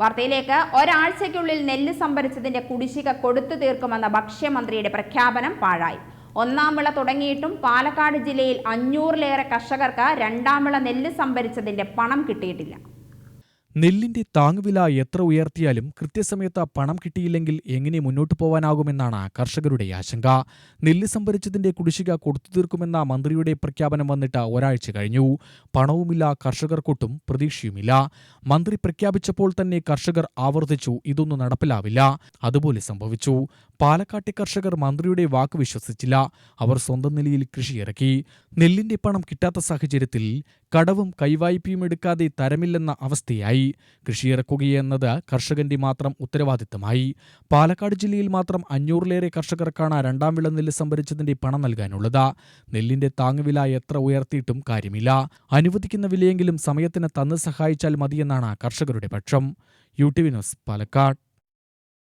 വാർത്തയിലേക്ക്. ഒരാഴ്ചയ്ക്കുള്ളിൽ നെല്ല് സംഭരിച്ചതിന്റെ കുടിശ്ശിക കൊടുത്തു തീർക്കുമെന്ന ഭക്ഷ്യമന്ത്രിയുടെ പ്രഖ്യാപനം പാഴായി. ഒന്നാം വിള തുടങ്ങിയിട്ടും പാലക്കാട് ജില്ലയിൽ അഞ്ഞൂറിലേറെ കർഷകർക്ക് രണ്ടാം വിള നെല്ല് സംഭരിച്ചതിന്റെ പണം കിട്ടിയിട്ടില്ല. നെല്ലിന്റെ താങ്ങുവില എത്ര ഉയർത്തിയാലും കൃത്യസമയത്ത് പണം കിട്ടിയില്ലെങ്കിൽ എങ്ങനെ മുന്നോട്ടു പോവാനാകുമെന്നാണ് കർഷകരുടെ ആശങ്ക. നെല്ല് സംഭരിച്ചതിന്റെ കുടിശ്ശിക കൊടുത്തു തീർക്കുമെന്ന മന്ത്രിയുടെ പ്രഖ്യാപനം വന്നിട്ട് ഒരാഴ്ച കഴിഞ്ഞു. പണവുമില്ല കർഷകർക്കൊട്ടും പ്രതീക്ഷയുമില്ല. മന്ത്രി പ്രഖ്യാപിച്ചപ്പോൾ തന്നെ കർഷകർ ആവർത്തിച്ചു ഇതൊന്നും നടപ്പിലാവില്ല. അതുപോലെ സംഭവിച്ചു. പാലക്കാട്ടെ കർഷകർ മന്ത്രിയുടെ വാക്ക് വിശ്വസിച്ചില്ല. അവർ സ്വന്തം നിലയിൽ കൃഷി ഇറക്കി. നെല്ലിന്റെ പണം കിട്ടാത്ത സാഹചര്യത്തിൽ കടവും കൈവായ്പയും എടുക്കാതെ തരമില്ലെന്ന അവസ്ഥയായി. കൃഷിയിറക്കുകയെന്നത് കർഷകന്റെ മാത്രം ഉത്തരവാദിത്തമായി. പാലക്കാട് ജില്ലയിൽ മാത്രം അഞ്ഞൂറിലേറെ കർഷകർക്കാണ് രണ്ടാം വിള നെല്ല് സംഭരിച്ചതിന്റെ പണം നൽകാനുള്ളത്. നെല്ലിന്റെ താങ്ങുവില എത്ര ഉയർത്തിയിട്ടും കാര്യമില്ല. അനുവദിക്കുന്ന വിലയെങ്കിലും സമയത്തിന് തന്ന് സഹായിച്ചാൽ മതിയെന്നാണ് കർഷകരുടെ പക്ഷം. U T V news Palakkad.